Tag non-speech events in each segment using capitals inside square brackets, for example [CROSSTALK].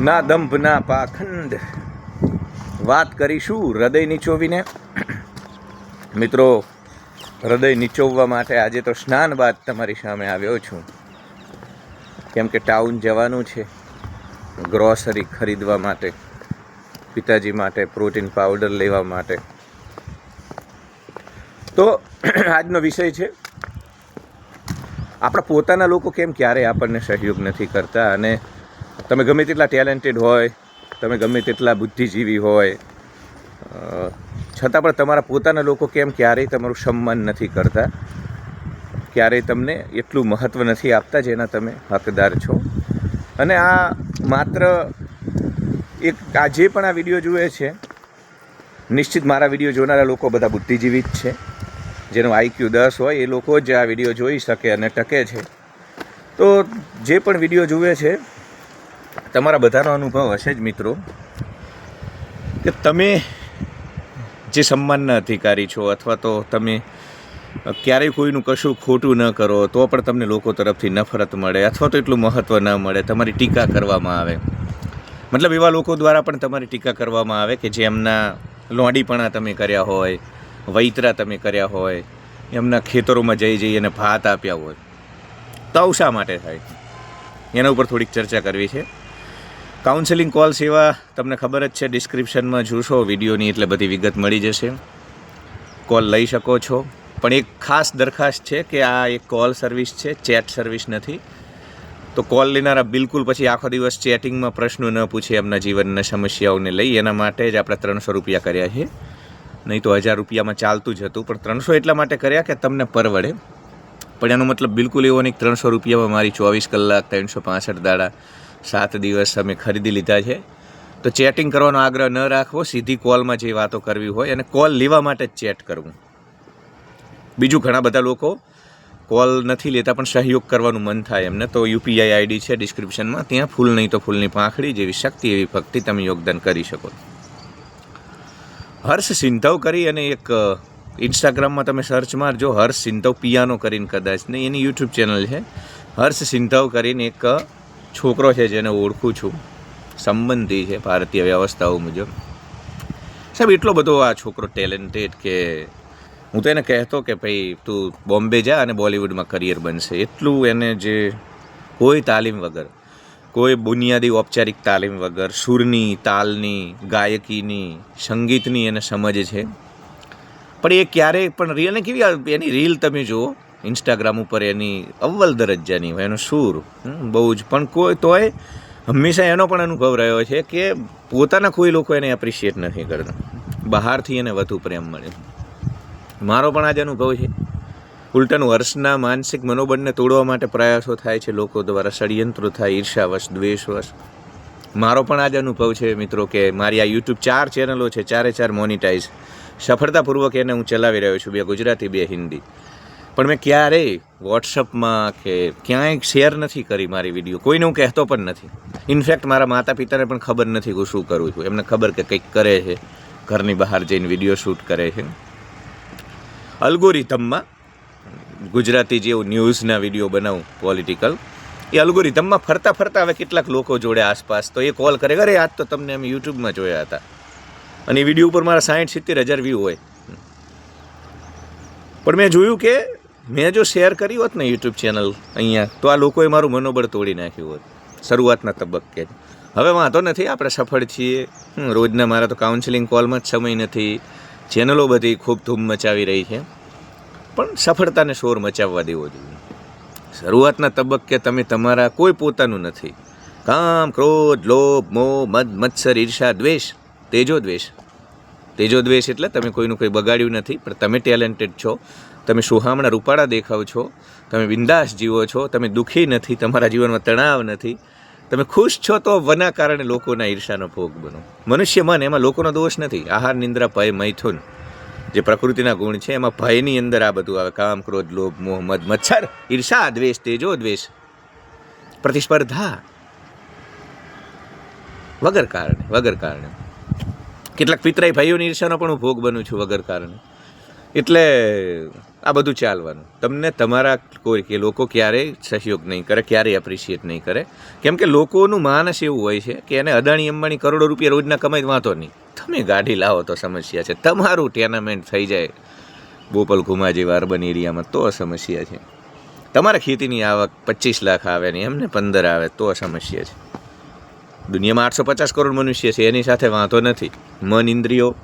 ના દંભ, ના પાખંડ. વાત કરીશું હૃદય નીચોવીને. મિત્રો, હૃદય નીચોવવા માટે આજે તો સ્નાન બાદ તમારી સામે આવ્યો છું. કેમ કે ટાઉન જવાનું છે ગ્રોસરી ખરીદવા માટે, પિતાજી માટે, પ્રોટીન પાવડર લેવા માટે. તો, આજનો વિષય છે, આપણા પોતાના લોકો કેમ ક્યારેય આપણને સહયોગ નથી કરતા અને તમે ગમે તેટલા ટેલેન્ટેડ હોય, તમે ગમે તેટલા બુદ્ધિજીવી હોય છતાં પણ તમારા પોતાના લોકો કેમ ક્યારેય તમારું સન્માન નથી કરતા? ક્યારેય તમને એટલું મહત્ત્વ નથી આપતા જેના તમે હકદાર છો? અને આ માત્ર એક, આ જે પણ આ વીડિયો જુએ છે, નિશ્ચિત મારા વીડિયો જોનારા લોકો બધા બુદ્ધિજીવી જ છે. જેનો આઈક્યુ દસ હોય, એ લોકો જ આ વીડિયો જોઈ શકે અને ટકે છે. તો જે પણ વીડિયો જુએ છે તમારા બધાનો અનુભવ હશે જ મિત્રો, કે તમે જે સન્માનના અધિકારી છો અથવા તો તમે ક્યારેય કોઈનું કશું ખોટું ન કરો, તો પણ તમને લોકો તરફથી નફરત મળે અથવા તો એટલું મહત્ત્વ ન મળે, તમારી ટીકા કરવામાં આવે. મતલબ એવા લોકો દ્વારા પણ તમારી ટીકા કરવામાં આવે કે જે એમના લોંડીપણા તમે કર્યા હોય, વૈતરા તમે કર્યા હોય, એમના ખેતરોમાં જઈ જઈ અને ભાત આપ્યા હોય. તો શા માટે થાય? એના ઉપર થોડીક ચર્ચા કરવી છે. કાઉન્સેલિંગ કોલ સેવા તમને ખબર જ છે ડિસ્ક્રિપ્શનમાં જોશો વિડીયોની એટલે બધી વિગત મળી જશે. કોલ લઈ શકો છો. પણ એક ખાસ દરખાસ્ત છે કે આ એક કોલ સર્વિસ છે ચેટ સર્વિસ નથી. તો કોલ લેનારા બિલકુલ પછી આખો દિવસ ચેટિંગમાં પ્રશ્નો ન પૂછે, એમના જીવનના સમસ્યાઓને લઈ. એના માટે જ આપણે ત્રણસો રૂપિયા કર્યા છે. નહીં તો હજાર રૂપિયામાં ચાલતું જ હતું, પણ ત્રણસો એટલા માટે કર્યા કે તમને પરવડે. પણ એનો મતલબ બિલકુલ એવો નહીં ત્રણસો રૂપિયામાં મારી ચોવીસ કલાક, ત્રણસો પાસઠ દાડા સાત દિવસ અમે ખરીદી લીધા છે. તો ચેટિંગ કરવાનો આગ્રહ ન રાખવો, સીધી કોલમાં જે વાતો કરવી હોય અને કોલ લેવા માટે જ ચેટ કરવું. બીજું ઘણા બધા લોકો કોલ નથી લેતા પણ સહયોગ કરવાનું મન થાય એમને. તો યુપીઆઈ આઈડી છે ડિસ્ક્રિપ્શનમાં, ત્યાં ફૂલ નહીં તો ફૂલની પાંખડી જેવી શક્તિ એવી ભક્તિ તમે યોગદાન કરી શકો. હર્ષ સિંધવ કરી અને એક ઇન્સ્ટાગ્રામમાં તમે સર્ચ મારજો, હર્ષ સિંધવ પિયાનો કરીને કદાચ ને એની યુટ્યુબ ચેનલ છે. હર્ષ સિંધવ કરીને એક છોકરો છે જેને ઓળખું છું, સંબંધી છે ભારતીય વ્યવસ્થાઓ મુજબ. સાહેબ, એટલો બધો આ છોકરો ટેલેન્ટેડ કે હું તો એને કહેતો કે ભાઈ તું બોમ્બે જા અને બોલિવૂડમાં કરિયર બનશે. એટલું એને જે કોઈ તાલીમ વગર, કોઈ બુનિયાદી ઔપચારિક તાલીમ વગર, સૂરની, તાલની, ગાયકીની, સંગીતની એને સમજ છે. પણ એ ક્યારેય, પણ રીલ કેવી એની રીલ તમે જુઓ ઇન્સ્ટાગ્રામ ઉપર એની અવ્વલ દરજ્જાની હોય, એનો સૂર. બહુ જ. પણ કોઈ તોય હંમેશા એનો પણ અનુભવ રહ્યો છે કે પોતાના કોઈ લોકો એને એપ્રિશિએટ નથી કરતા. બહારથી એને વધુ પ્રેમ મળે. મારો પણ આજ અનુભવ છે. ઉલટાનું હર્ષના માનસિક મનોબળને તોડવા માટે પ્રયાસો થાય છે લોકો દ્વારા. ષડયંત્રો થાય, ઈર્ષાવશ, દ્વેષવશ. મારો પણ આજ અનુભવ છે મિત્રો કે મારી આ યુટ્યુબ ચાર ચેનલો છે ચારે ચાર મોનિટાઈઝ સફળતાપૂર્વક એને હું ચલાવી રહ્યો છું. બે ગુજરાતી, બે હિન્દી. પણ મેં ક્યારેય વોટ્સઅપમાં કે ક્યાંય શેર નથી કરી મારી વીડિયો કોઈને હું કહેતો પણ નથી. ઇનફેક્ટ મારા માતા પિતાને પણ ખબર નથી હું શું કરું છું. એમને ખબર કે કંઈક કરે છે. ઘરની બહાર જઈને વીડિયો શૂટ કરે છે. અલ્ગોરિધમમાં ગુજરાતી જેવું ન્યૂઝના વીડિયો બનાવું પોલિટિકલ એ અલ્ગોરિધમમાં ફરતા ફરતા હવે કેટલાક લોકો જોડે આસપાસ તો એ કોલ કરે અરે, આજ તો તમને અમે યુટ્યુબમાં જોયા હતા. અને એ વીડિયો ઉપર મારા સાઠ સિત્તેર હજાર વ્યૂ હોય. પણ મેં જોયું કે મેં જો શેર કરી હોત ને યુટ્યુબ ચેનલ અહીંયા, તો આ લોકોએ મારું મનોબળ તોડી નાખ્યું હોત. શરૂઆતના તબક્કે. હવે વાંધો નથી, આપણે સફળ છીએ. રોજના મારા તો કાઉન્સિલિંગ કોલમાં જ સમય નથી. ચેનલો બધી ખૂબ ધૂમ મચાવી રહી છે. પણ સફળતાને શોર મચાવવા દેવો જોઈએ. શરૂઆતના તબક્કે તમે તમારા કોઈ પોતાનું નથી. કામ, ક્રોધ, લોભ, મોહ, મદ, મત્સર, ઈર્ષા, દ્વેષ, તેજો દ્વેષ. તેજો દ્વેષ એટલે તમે કોઈનું કંઈ બગાડ્યું નથી, પણ તમે ટેલેન્ટેડ છો. તમે સુહામણા રૂપાળા દેખાવ છો, તમે બિંદાસ જીવો છો, તમે દુઃખી નથી, તમારા જીવનમાં તણાવ નથી. તમે ખુશ છો તો વના કારણે લોકોના ઈર્ષાનો ભોગ બનો. મનુષ્ય મન, એમાં લોકોનો દોષ નથી. આહાર, નિંદ્રા, ભય, મૈથુન, જે પ્રકૃતિના ગુણ છે, એમાં ભયની અંદર આ બધું આવે. કામ, ક્રોધ, લોભ, મોહ, મદ, મચ્છર, ઈર્ષા, દ્વેષ, તેજો, દ્વેષ, પ્રતિસ્પર્ધા, વગર કારણે વગર કારણે. કેટલાક પિતરાઈ ભાઈઓની ઈર્ષાનો પણ હું ભોગ બનું છું વગર કારણે. એટલે આ બધું ચાલવાનું. તમને તમારા કોઈ કે લોકો ક્યારેય સહયોગ નહીં કરે, ક્યારેય એપ્રિશિએટ નહીં કરે. કેમ કે લોકોનું માનસ એવું હોય છે કે એને અદાણી, અંબાણી કરોડો રૂપિયા રોજના કમાઈ વાંધો નહીં. તમે ગાડી લાવો તો સમસ્યા છે. તમારું ટેનામેન્ટ થઈ જાય બોપલ ઘુમા જેવા એરિયામાં તો સમસ્યા છે. તમારા ખેતીની આવક પચીસ લાખ આવે ને એમને પંદર આવે તો સમસ્યા છે. દુનિયામાં આઠસો પચાસ કરોડ મનુષ્ય છે, એની સાથે વાંધો નથી. મન ઇન્દ્રિયો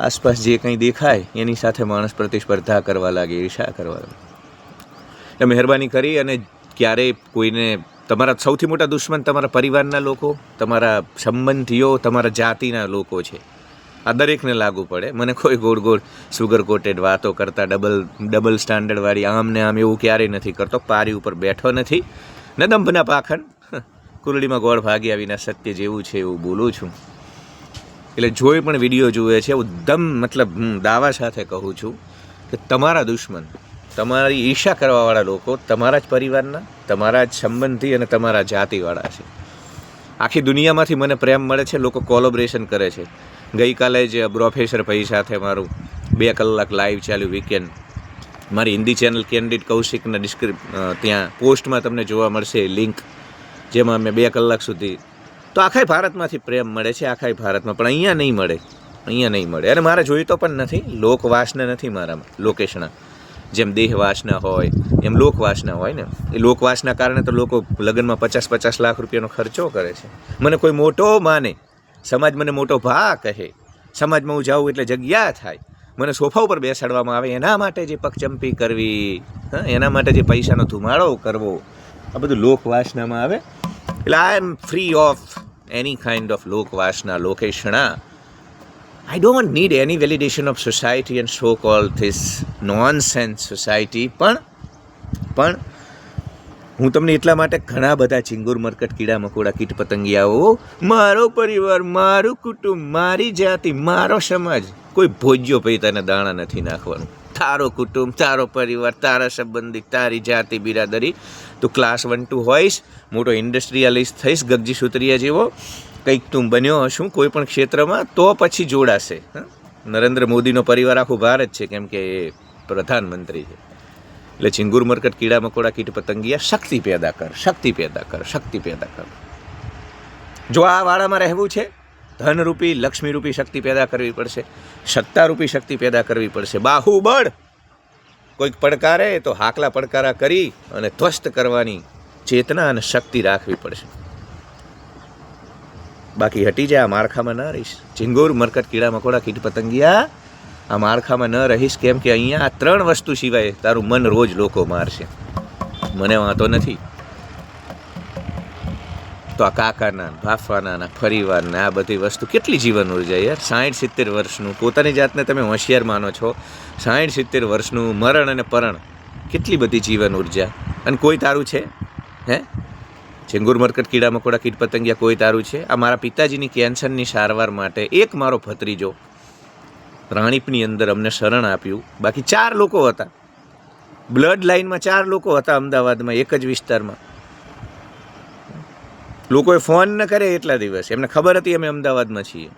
આસપાસ જે કંઈ દેખાય, એની સાથે માણસ પ્રતિસ્પર્ધા કરવા લાગે, ઈર્ષા કરવા લાગે. એટલે મહેરબાની કરી અને ક્યારેય કોઈને, તમારા સૌથી મોટા દુશ્મન તમારા પરિવારના લોકો, તમારા સંબંધીઓ, તમારા જાતિના લોકો છે. આ દરેકને લાગુ પડે. મને કોઈ ગોળ ગોળ સુગર કોટેડ વાતો કરતા ડબલ ડબલ સ્ટાન્ડર્ડવાળી આમ ને આમ એવું ક્યારેય નથી કરતો. પારી ઉપર બેઠો નથી. ને દંભના પાખંડ કુરડીમાં ગોળ ભાગ્યા વિના સત્ય જેવું છે એવું બોલું છું. એટલે જોઈ પણ વીડિયો જુએ છે, હું દમ મતલબ હું દાવા સાથે કહું છું કે તમારા દુશ્મન, તમારી ઈર્ષા કરવાવાળા લોકો તમારા જ પરિવારના, તમારા જ સંબંધી અને તમારા જાતિવાળા છે. આખી દુનિયામાંથી મને પ્રેમ મળે છે, લોકો કોલોબરેશન કરે છે. ગઈકાલે જ પ્રોફેસર ભાઈ સાથે મારું બે કલાક લાઈવ ચાલ્યું વીકેન્ડ મારી હિન્દી ચેનલ કેન્ડિડ કૌશિકના ડિસ્ક્રિપ ત્યાં પોસ્ટમાં તમને જોવા મળશે લિંક જેમાં મેં બે કલાક સુધી તો આખાય ભારતમાંથી પ્રેમ મળે છે, આખાય ભારતમાં, પણ અહીંયા નહીં મળે. અહીંયા નહીં મળે. અને મારે જોઈતો પણ નથી. લોકવાસના નથી મારામાં, લોકેશના. જેમ દેહવાસના હોય, એમ લોકવાસના હોય ને. એ લોકવાસના કારણે તો લોકો લગ્નમાં પચાસ પચાસ લાખ રૂપિયાનો ખર્ચો કરે છે. મને કોઈ મોટો માને. સમાજ મને મોટો ભા કહે. સમાજમાં હું જાઉં એટલે જગ્યા થાય. મને સોફા ઉપર બેસાડવામાં આવે. એના માટે જે પગચંપી કરવી, હા, એના માટે જે પૈસાનો ધુમાડો કરવો. આ બધું લોકવાસનામાં આવે. એટલે I am free of any kind of લોકવાસના લોકેશણા I don't need any validation of society and so call this nonsense society પણ પણ હું તમને એટલા માટે ઘણા બધા ચિંગુર, મરકટ, કીડા, મકોડા, કીટ પતંગિયાઓ, મારો પરિવાર, મારું કુટુંબ, મારી જાતિ, મારો સમાજ કોઈ ભોજ્યો પૈતાને દાણા નથી નાખવાનું. તારો કુટુંબ, તારો પરિવાર, તારા સંબંધી, તારી જાતિ બિરાદરી. તું ક્લાસ વન ટુ હોઈશ, મોટો ઇન્ડસ્ટ્રીયલિસ્ટ થઈશ, ગગજી સુતરિયા જેવો. કંઈક તું બન્યો હશું કોઈ પણ ક્ષેત્રમાં, તો પછી જોડાશે? નરેન્દ્ર મોદીનો પરિવાર આખું ભારત છે, કેમ કે એ પ્રધાનમંત્રી છે. એટલે ચિંગુર, મરકટ, કીડા, મકોડા, કીટ, પતંગિયા, શક્તિ પેદા કર, શક્તિ પેદા કર, શક્તિ પેદા કર. જો આ વાળામાં રહેવું છે ધનરૂપી, લક્ષ્મીરૂપી શક્તિ પેદા કરવી પડશે. સત્તારૂપી શક્તિ પેદા કરવી પડશે. બાહુબળ! કોઈક પડકારે તો હાકલા પડકારા કરી અને ધ્વસ્ત કરવાની ચેતના અને શક્તિ રાખવી પડશે. બાકી હટી જાય આ માળખામાં ન રહીશ. ચિંગુર, મરકટ, કીડા, મકોડા, કીટ, પતંગિયા, આ માળખામાં ન રહીશ. કેમ કે અહીંયા આ ત્રણ વસ્તુ સિવાય તારું મન રોજ લોકો મારશે. મને વાંધો નથી. તો આ કાકાના ભાફવાના ના પરિવારના આ બધી વસ્તુ કેટલી જીવન ઊર્જા યાર? સાઠ સિત્તેર વર્ષનું, પોતાની જાતને તમે હોશિયાર માનો છો. સાઠ સિત્તેર વર્ષનું મરણ અને પરણ, કેટલી બધી જીવન ઊર્જા? અને કોઈ તારું છે? હે? ચેંગુર, મરકટ, કીડા, મકોડા, કીટ પતંગિયા, કોઈ તારું છે? આ મારા પિતાજીની કેન્સરની સારવાર માટે એક મારો ભત્રીજો રાણીપની અંદર અમને શરણ આપ્યું. બાકી ચાર લોકો હતા. બ્લડ લાઇનમાં ચાર લોકો હતા અમદાવાદમાં, એક જ વિસ્તારમાં. લોકોએ ફોન ન કરે એટલા દિવસ. એમને ખબર હતી અમે અમદાવાદમાં છીએ.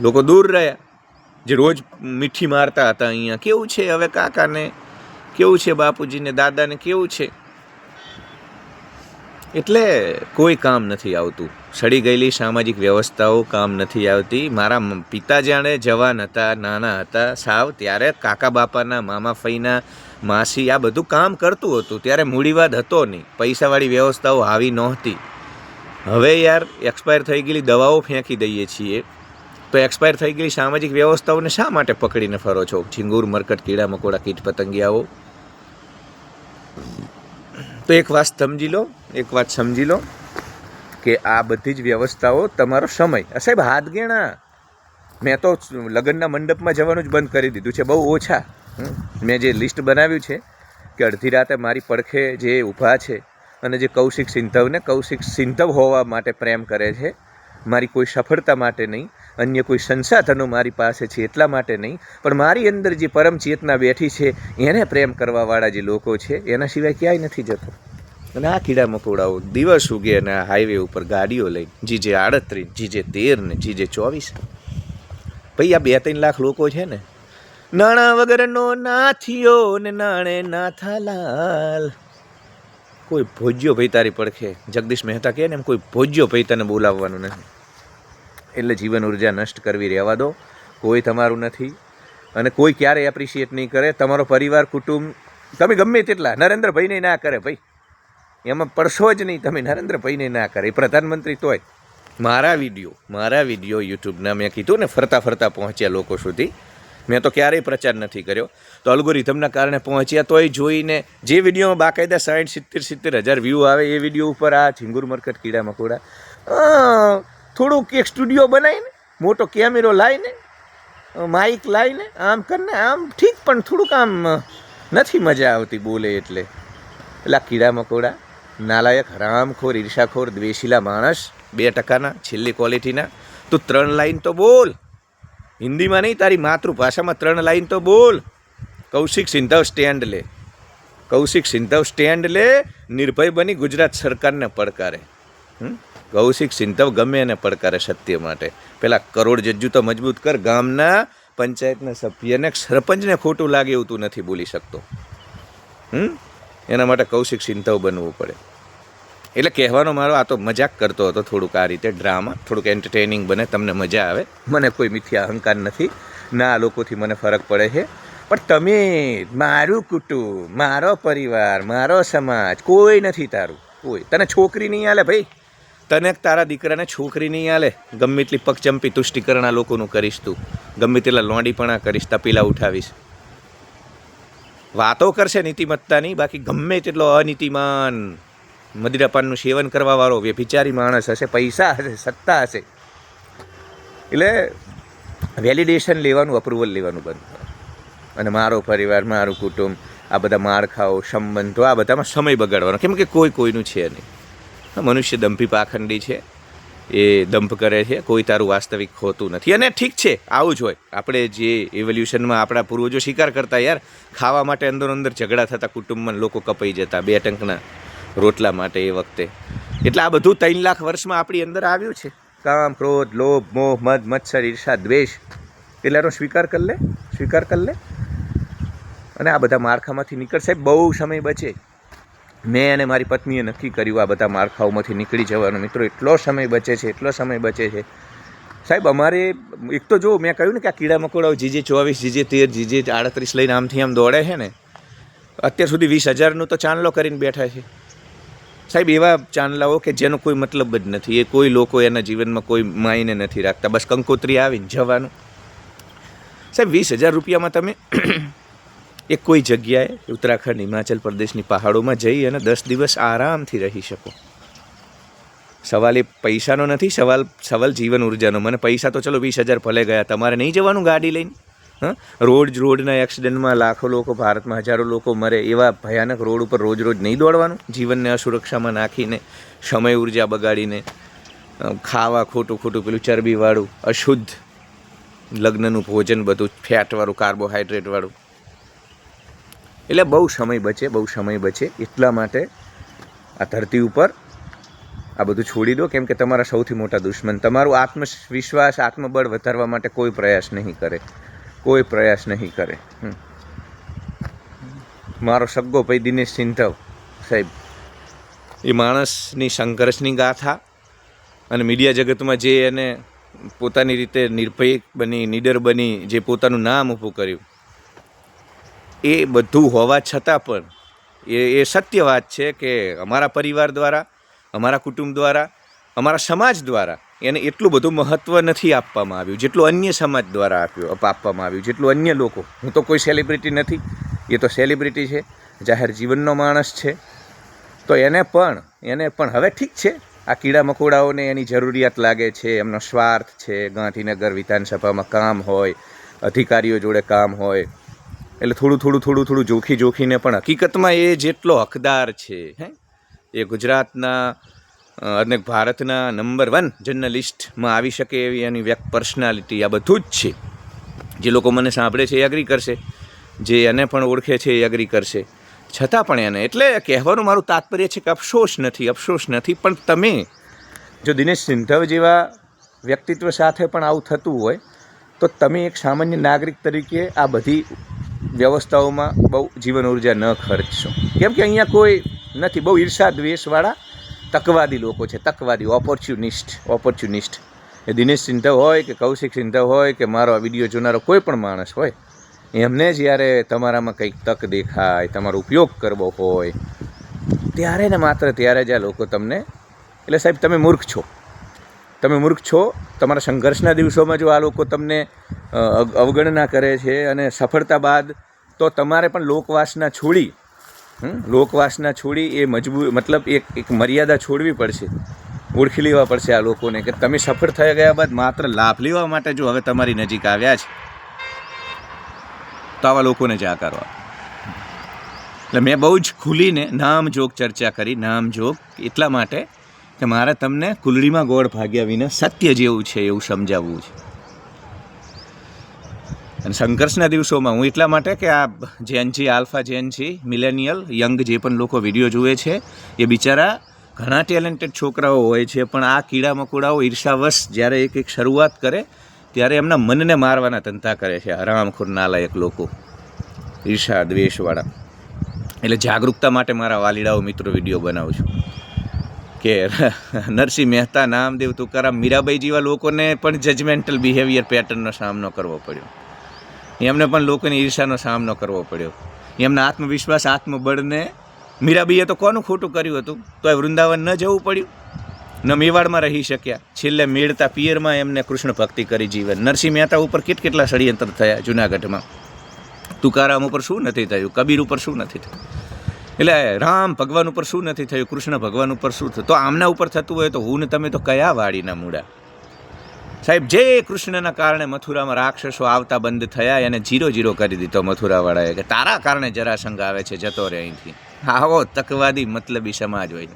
લોકો દૂર રહ્યા. જે રોજ મીઠી મારતા હતા અહીંયા. કેવું છે હવે કાકાને? કેવું છે બાપુજીને? દાદાને કેવું છે? એટલે કોઈ કામ નથી આવતું. સડી ગયેલી સામાજિક વ્યવસ્થાઓ કામ નથી આવતી. મારા પિતા જાણે જવાન હતા, નાના હતા. સાવ ત્યારે કાકા બાપાના મામા ફઈના માસી આ બધું કામ કરતું હતું, ત્યારે મૂડીવાદ હતો નહીં. પૈસાવાળી વ્યવસ્થાઓ આવી નહોતી. હવે યાર એક્સપાયર થઈ ગયેલી દવાઓ ફેંકી દઈએ છીએ. તો એક્સપાયર થઈ ગયેલી સામાજિક વ્યવસ્થાઓને શા માટે પકડીને ફરો છો? ઝીંગુર, મરકટ, કીડા, મકોડા, કીટ, પતંગિયાઓ? તો એક વાત સમજી લો, એક વાત સમજી લો, કે આ બધી જ વ્યવસ્થાઓ તમારો સમય. સાહેબ હાથ ગેણા મેં તો લગ્નના મંડપમાં જવાનું જ બંધ કરી દીધું છે, બહુ ઓછા. મેં જે લિસ્ટ બનાવ્યું છે કે અડધી રાતે મારી પડખે જે ઊભા છે અને જે કૌશિક સિંધવને કૌશિક સિંધવ હોવા માટે પ્રેમ કરે છે, મારી કોઈ સફળતા માટે નહીં, અન્ય કોઈ સંસાધનો મારી પાસે છે એટલા માટે નહીં, પણ મારી અંદર જે પરમ ચેતના બેઠી છે, એને પ્રેમ કરવાવાળા જે લોકો છે, એના સિવાય ક્યાંય નથી જતો. અને આ કીડા મકોડાઓ દિવસ ઉગે અને હાઈવે ઉપર ગાડીઓ લઈને જીજે આડત્રીસ જીજે તેર ને જીજે ચોવીસ. ભાઈ આ બે ત્રણ લાખ લોકો છે ને નાણા વગરનો નાથિયો ને નાણે નાથાલાલ કોઈ ભોજ્યો ભાઈ તારી પડખે? જગદીશ મહેતા કહે ને એમ કોઈ ભોજ્યો ભાઈ તને બોલાવવાનું નથી. એટલે જીવન ઊર્જા નષ્ટ કરવી રહેવા દો. કોઈ તમારું નથી અને કોઈ ક્યારેય એપ્રિશિએટ નહીં કરે. તમારો પરિવાર, કુટુંબ, તમે ગમે તેટલા નરેન્દ્રભાઈને ના કરે ભાઈ. એમાં પડશો જ નહીં તમે નરેન્દ્રભાઈને ના કરે. એ પ્રધાનમંત્રી તોય. મારા વીડિયો મારા વીડિયો યુટ્યુબના મેં કીધું ને ફરતા ફરતા પહોંચ્યા લોકો સુધી. મેં તો ક્યારેય પ્રચાર નથી કર્યો. તો અલ્ગોરિધમના કારણે પહોંચ્યા તોય જોઈને જે વિડીયોમાં બાકાયદા સાઠ સિત્તેર સિત્તેર હજાર વ્યૂ આવે એ વીડિયો ઉપર આ ઝીંગુર મરકટ, કીડા મકોડા થોડુંક એક સ્ટુડિયો બનાવીને, મોટો કેમેરો લાવીને માઇક લાવીને, આમ કરીને, આમ ઠીક પણ થોડુંક આમ નથી મજા આવતી બોલે એટલે. એટલા કીડા મકોડા, નાલાયક, હરામખોર, ઈર્ષાખોર, દ્વેષીલા માણસ, બે ટકાના, છેલ્લી ક્વોલિટીના તું ત્રણ લાઈન તો બોલ. હિન્દીમાં નહીં, તારી માતૃભાષામાં ત્રણ લાઈન તો બોલ. કૌશિક સિંધવ સ્ટેન્ડ લે. કૌશિક સિંધવ સ્ટેન્ડ લે, નિર્ભય બની ગુજરાત સરકારને પડકારે? કૌશિક સિંધવ ગમે એને પડકારે સત્ય માટે. પેલા કરોડ જજ્જુ તો મજબૂત કર, ગામના પંચાયતના સભ્યને, સરપંચને ખોટું લાગે એવું તું નથી બોલી શકતો. હમ? એના માટે કૌશિક સિંધવ બનવું પડે. એટલે કહેવાનો મારો આ તો મજાક કરતો હતો થોડુંક આ રીતે ડ્રામા થોડુંક એન્ટરટેનિંગ બને, તમને મજા આવે. મને કોઈ મિથ્યા અહંકાર નથી. ના, આ લોકોથી મને ફરક પડે છે. પણ તમે, મારું કુટુંબ, મારો પરિવાર, મારો સમાજ, કોઈ નથી તારું. કોઈ. તને છોકરી નહીં આલે ભાઈ? તને તારા દીકરાને છોકરી નહીં આલે? ગમે એટલી પગચંપી તુષ્ટિકરણ લોકોનું કરીશ તું. ગમે તેટલા લોંડીપણા કરીશ, તપીલા ઉઠાવીશ. વાતો કરશે નીતિમત્તાની, બાકી ગમે તેટલો અનીતિમાન. મદિરાપાનનું સેવન કરવાવાળો વ્યભિચારી માણસ હશે, પૈસા હશે, સત્તા હશે. એટલે વેલિડેશન લેવાનું અપ્રુવલ લેવાનું બંધ અને મારો પરિવાર, મારું કુટુંબ, આ બધા માળખાઓ, સંબંધો, આ બધામાં સમય બગાડવાનો. કેમ કે કોઈ કોઈનું છે નહીં. મનુષ્ય દંભી પાખંડી છે. એ દંભ કરે છે. કોઈ તારું વાસ્તવિક હોતું નથી. અને ઠીક છે, આવું જ હોય. આપણે જે ઇવોલ્યુશનમાં આપણા પૂર્વજો સ્વીકાર કરતા યાર, ખાવા માટે અંદર અંદર ઝઘડા થતા કુટુંબમાં લોકો કપાઈ જતા, બે ટંકના રોટલા માટે એ વખતે. એટલે આ બધું ત્રણ લાખ વર્ષમાં આપણી અંદર આવ્યું છે. કામ, ક્રોધ, લોભ, મોહ, મદ મત્સર ઈર્ષા, દ્વેષ. એટલે એનો સ્વીકાર કરી લે, સ્વીકાર કરી લે. અને આ બધા માળખામાંથી નીકળશે બહુ સમય બચે. મેં અને મારી પત્નીએ નક્કી કર્યું આ બધા માળખાઓમાંથી નીકળી જવાનો. મિત્રો, એટલો સમય બચે છે, એટલો સમય બચે છે. સાહેબ, અમારે એક તો જો મેં કહ્યું ને કે આ કીડા મકોડાઓ જીજે ચોવીસ જીજે તેર જીજે આડત્રીસ લઈને આમથી આમ દોડે છે ને, અત્યાર સુધી વીસ હજારનું તો ચાંદલો કરીને બેઠા છે. સાહેબ, એવા ચાંદલાઓ કે જેનો કોઈ મતલબ જ નથી. એ કોઈ લોકો એના જીવનમાં કોઈ માયને નથી રાખતા. બસ કંકોત્રી આવીને જવાનું. સાહેબ, વીસ હજાર રૂપિયામાં તમે [CLEARS THROAT] એક કોઈ જગ્યાએ, ઉત્તરાખંડ, હિમાચલ પ્રદેશની પહાડોમાં જઈ અને દસ દિવસ આરામથી રહી શકો. સવાલ એ પૈસાનો નથી, સવાલ સવાલ જીવન ઉર્જાનો. મને પૈસા તો ચલો વીસ હજાર ભલે ગયા, તમારે નહીં જવાનું ગાડી લઈને? રોડ રોડના એક્સિડન્ટમાં લાખો લોકો ભારતમાં હજારો લોકો મરે એવા ભયાનક રોડ ઉપર રોજ રોજ નહીં દોડવાનું. જીવનને અસુરક્ષામાં નાખીને, સમય ઊર્જા બગાડીને ખાવા ખોટું ખોટું પેલું ચરબીવાળું, અશુદ્ધ લગ્નનું ભોજન બધું, ફેટવાળું કાર્બોહાઈડ્રેટવાળું એટલે બહુ સમય બચે, બહુ સમય બચે. એટલા માટે આ ધરતી ઉપર આ બધું છોડી દો, કેમ કે તમારા સૌથી મોટા દુશ્મન. તમારું આત્મવિશ્વાસ, આત્મબળ વધારવા માટે કોઈ પ્રયાસ નહીં કરે. કોઈ પ્રયાસ નહીં કરે. મારો સગ્ગો ભાઈ દિનેશ સિંધવ, સાહેબ એ માણસની સંઘર્ષની ગાથા અને મીડિયા જગતમાં જે એને પોતાની રીતે નિર્ભય બની, નીડર બની, જે પોતાનું નામ ઊભું કર્યું, એ બધું હોવા છતાં પણ એ એ સત્ય વાત છે કે અમારા પરિવાર દ્વારા, અમારા કુટુંબ દ્વારા અમારા સમાજ દ્વારા એને એટલું બધું મહત્ત્વ નથી આપવામાં આવ્યું. જેટલું અન્ય સમાજ દ્વારા આપ્યું આપવામાં આવ્યું. જેટલું અન્ય લોકો, હું તો કોઈ સેલિબ્રિટી નથી, એ તો સેલિબ્રિટી છે, જાહેર જીવનનો માણસ છે. તો એને પણ એને પણ હવે ઠીક છે. આ કીડા મકોડાઓને એની જરૂરિયાત લાગે છે, એમનો સ્વાર્થ છે, ગાંધીનગર વિધાનસભામાં કામ હોય, અધિકારીઓ જોડે કામ હોય. એટલે થોડું થોડું થોડું થોડું જોખી જોખીને પણ હકીકતમાં એ જેટલો હકદાર છે, હે, એ ગુજરાતના અને ભારતના નંબર વન જર્નલિસ્ટમાં આવી શકે એવી એની વ્યક્ત પર્સનાલિટી આ બધું જ છે. જે લોકો મને સાંભળે છે એ અગ્રી કરશે. જે એને પણ ઓળખે છે એ અગ્રી કરશે. છતાં પણ એને, એટલે કહેવાનું મારું તાત્પર્ય છે કે અફસોસ નથી અફસોસ નથી, પણ તમે જો દિનેશ સિંધવ જેવા વ્યક્તિત્વ સાથે પણ આવું થતું હોય, તો તમે એક સામાન્ય નાગરિક તરીકે આ બધી વ્યવસ્થાઓમાં બહુ જીવન ઊર્જા ન ખર્ચશો. કેમ કે અહીંયા કોઈ નથી, બહુ ઈર્ષા દ્વેષવાળા તકવાદી લોકો છે, તકવાદી ઓપોર્ચ્યુનિસ્ટ ઓપોર્ચ્યુનિસ્ટ એ દિનેશ સિંધવ હોય કે કૌશિક સિંધવ હોય કે મારો આ વીડિયો જોનારો કોઈ પણ માણસ હોય એમને જ્યારે તમારામાં કંઈક તક દેખાય, તમારો ઉપયોગ કરવો હોય, ત્યારે ને માત્ર ત્યારે જ આ લોકો તમને, એટલે સાહેબ તમે મૂર્ખ છો. તમે મૂર્ખ છો, તમારા સંઘર્ષના દિવસોમાં જો આ લોકો તમને અવગણના કરે છે અને સફળતા બાદ તો તમારે પણ લોકવાસના છોડી લોકવાસના છોડી એ મજબૂર મતલબ એક એક મર્યાદા છોડવી પડશે. ઓળખી લેવા પડશે આ લોકોને કે તમે સફળ થઈ ગયા બાદ માત્ર લાભ લેવા માટે જો હવે તમારી નજીક આવ્યા છે. તો આવા લોકોને જ આકારવા એટલે મેં બહુ જ ખુલીને નામજોગ ચર્ચા કરી, નામજોગ એટલા માટે કે મારે તમને કુલડીમાં ગોળ ભાગ્યા વિના સત્ય જેવું છે એવું સમજાવવું છે. અને સંઘર્ષના દિવસોમાં હું એટલા માટે કે આ Gen Z alpha Gen Z millennial, young જે પણ લોકો વીડિયો જુએ છે, એ બિચારા ઘણા ટેલેન્ટેડ છોકરાઓ હોય છે, પણ આ કીડા મકોડાઓ ઈર્ષાવશ જ્યારે એક એક શરૂઆત કરે, ત્યારે એમના મનને મારવાના ધંધા કરે છે હરામખોર નાલાયક લોકો, ઈર્ષા, દ્વેષવાળા. એટલે જાગૃતતા માટે મારા વાલીડાઓ મિત્રો વીડિયો બનાવું છું. કે [LAUGHS] નરસિંહ મહેતા, નામદેવ તુકારામ, મીરાબાઈ જેવા લોકોને પણ જજમેન્ટલ બિહેવિયર પેટર્નનો સામનો કરવો પડ્યો. એમને પણ લોકોની ઈર્ષાનો સામનો કરવો પડ્યો. એમના આત્મવિશ્વાસ, આત્મબળને મીરાબીએ તો કોનું ખોટું કર્યું હતું? તો એ વૃંદાવન ન જવું પડ્યું. ન મેવાડમાં રહી શક્યા. છેલ્લે મેળતા પિયરમાં એમને કૃષ્ણ ભક્તિ કરી જીવન. નરસિંહ મહેતા ઉપર કેટ કેટલા ષડયંત્ર થયા જુનાગઢમાં? તુકારામ ઉપર શું નથી થયું? કબીર ઉપર શું નથી થયું? એટલે રામ ભગવાન ઉપર શું નથી થયું? કૃષ્ણ ભગવાન ઉપર શું થયું? તો આમના ઉપર થતું હોય તો હું ને તમે તો કયા વાડીના મૂળા? સાહેબ, જે કૃષ્ણના કારણે મથુરામાં રાક્ષસો આવતા બંધ થયા, એને જીરો જીરો કરી દીધો મથુરાવાળાએ કે તારા કારણે જરાસંઘ આવે છે, જતો રહે અહીંથી. આવો તકવાદી મતલબી સમાજ હોય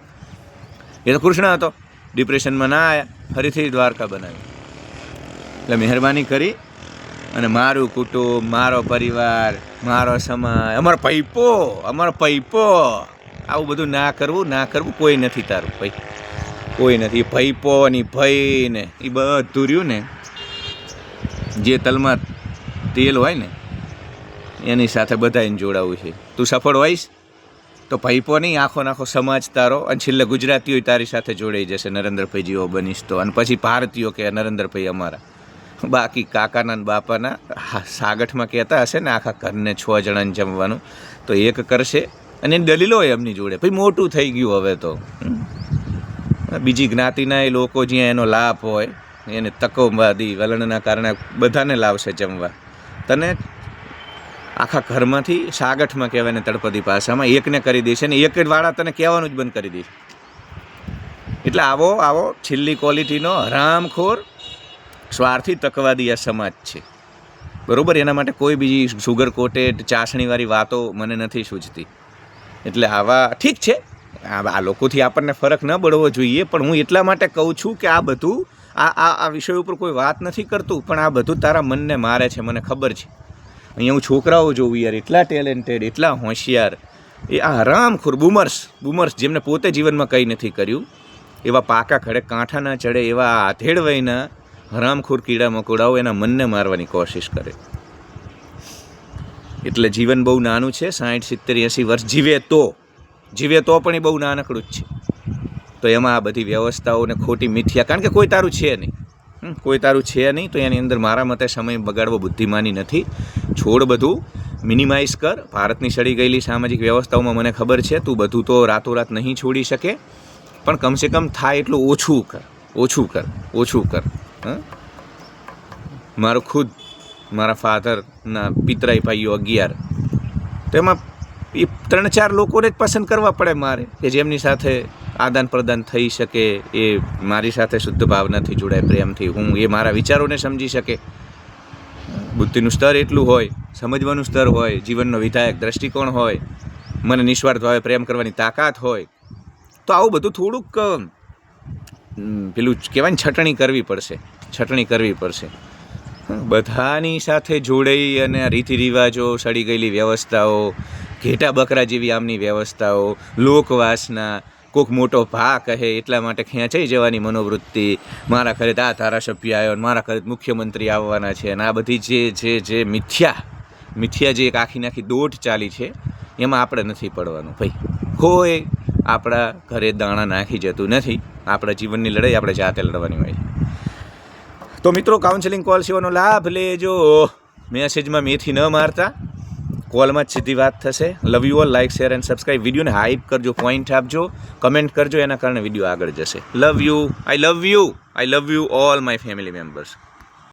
એ તો કૃષ્ણ હતો. ડિપ્રેશનમાં ના આવ્યા ફરીથી દ્વારકા બનાવી એટલે મહેરબાની કરી અને મારું કુટુંબ, મારો પરિવાર, મારો સમાજ, અમારો પૈપો અમારો પૈપો. આવું બધું ના કરવું ના કરવું કોઈ નથી તારું. ભાઈ કોઈ નથી. પૈપો ની ભય ને એ બધું રહ્યું ને, જે તલમાં તેલ હોય ને, એની સાથે બધાને જોડાવું છે. તું સફળ હોઈશ તો ભૈપો નહીં, આખો નાખો સમાજ તારો અને છેલ્લે ગુજરાતીઓ તારી સાથે જોડાઈ જશે. નરેન્દ્રભાઈ જેવો બનીશ તો. અને પછી ભારતીયો કે નરેન્દ્રભાઈ અમારા. બાકી કાકાના અને બાપાના સાગઠમાં કહેતા હશે ને, આખા ઘરને છ જણાને જમવાનું. તો એક કરશે. અને દલીલો હોય એમની જોડે. ભાઈ મોટું થઈ ગયું હવે તો. બીજી જ્ઞાતિના એ લોકો જ્યાં એનો લાભ હોય, એને તકોવાદી વલણના કારણે બધાને લાવશે જમવા. તને આખા ઘરમાંથી સાગઠમાં કહેવાય ને તળપદી ભાષામાં એકને કરી દેશે ને એક વાળા તને કહેવાનું જ બંધ કરી દેશે. એટલે આવો આવો, છેલ્લી ક્વોલિટીનો હરામખોર, સ્વાર્થી તકવાદી આ સમાજ છે. બરાબર? એના માટે કોઈ બીજી સુગર કોટેડ, ચાસણીવાળી વાતો મને નથી સૂચતી એટલે આવા ઠીક છે? આ લોકોથી આપણને ફરક ન પડવો જોઈએ, પણ હું એટલા માટે કહું છું કે આ બધું, આ આ આ વિષય ઉપર કોઈ વાત નથી કરતું, પણ આ બધું તારા મનને મારે છે, મને ખબર છે. અહીંયા હું છોકરાઓ જોઉં યાર, એટલા ટેલેન્ટેડ એટલા હોશિયાર. એ આ હરામખોર બુમર્સ બુમર્સ જેમને પોતે જીવનમાં કંઈ નથી કર્યું, એવા પાકા ખડે કાંઠા ના ચડે, એવા આધેડ વયના હરામખોર કીડા મકોડાઓ એના મનને મારવાની કોશિશ કરે. એટલે જીવન બહુ નાનું છે સાઠ સિત્તેર, એંસી વર્ષ જીવે તો. જીવે તો પણ એ બહુ નાનકડું જ છે. તો એમાં આ બધી વ્યવસ્થાઓને ખોટી મિથ્યા, કારણ કે કોઈ તારું છે નહીં. કોઈ તારું છે નહીં, તો એની અંદર મારા મતે સમય બગાડવો બુદ્ધિમાની નથી. છોડ બધું મિનિમાઇઝ કર. ભારતની સડી ગયેલી સામાજિક વ્યવસ્થાઓમાં મને ખબર છે, તું બધું તો રાતોરાત નહીં છોડી શકે. પણ કમસે કમ થાય એટલું ઓછું કર ઓછું કર ઓછું કર. મારું ખુદ, મારા ફાધરના પિતરાઈ ભાઈઓ અગિયાર. તો એમાં એ ત્રણ ચાર લોકોને જ પસંદ કરવા પડે મારે. કે જેમની સાથે આદાન પ્રદાન થઈ શકે, એ મારી સાથે શુદ્ધ ભાવનાથી જોડાય, પ્રેમથી. હું એ મારા વિચારોને સમજી શકે. બુદ્ધિનું સ્તર એટલું હોય, સમજવાનું સ્તર હોય, જીવનનો વિધાયક દ્રષ્ટિકોણ હોય, મને નિસ્વાર્થ ભાવે પ્રેમ કરવાની તાકાત હોય, તો આવું બધું થોડુંક પેલું કહેવાય ને, છટણી કરવી પડશે. છટણી કરવી પડશે. બધાની સાથે જોડાઈ અને રીતિ રિવાજો સડી ગયેલી વ્યવસ્થાઓ ઘેટા બકરા જેવી આમની વ્યવસ્થાઓ, લોકવાસના કોઈક મોટો ભા કહે એટલા માટે ખેંચાઈ જવાની મનોવૃત્તિ. મારા ઘરે આ ધારાસભ્ય આવ્યો ને મારા ઘરે મુખ્યમંત્રી આવવાના છે અને આ બધી જે જે જે મિથ્યા મિથ્યા જે એક આખી નાખી દોટ ચાલી છે, એમાં આપણે નથી પડવાનું ભાઈ. કોઈ આપણા ઘરે દાણા નાખી જતું નથી. આપણા જીવનની લડાઈ આપણે જાતે લડવાની હોય. છે તો મિત્રો કાઉન્સેલિંગ કોલ સેવાનો લાભ લેજો. મેસેજમાં મેથી ન મારતા. કોલમાં જ સીધી વાત થશે. Love you all like share and subscribe વિડીયોને હાઇપ કરજો પોઈન્ટ આપજો કમેન્ટ કરજો, એના કારણે વીડિયો આગળ જશે. Love you I love you I love you all my family members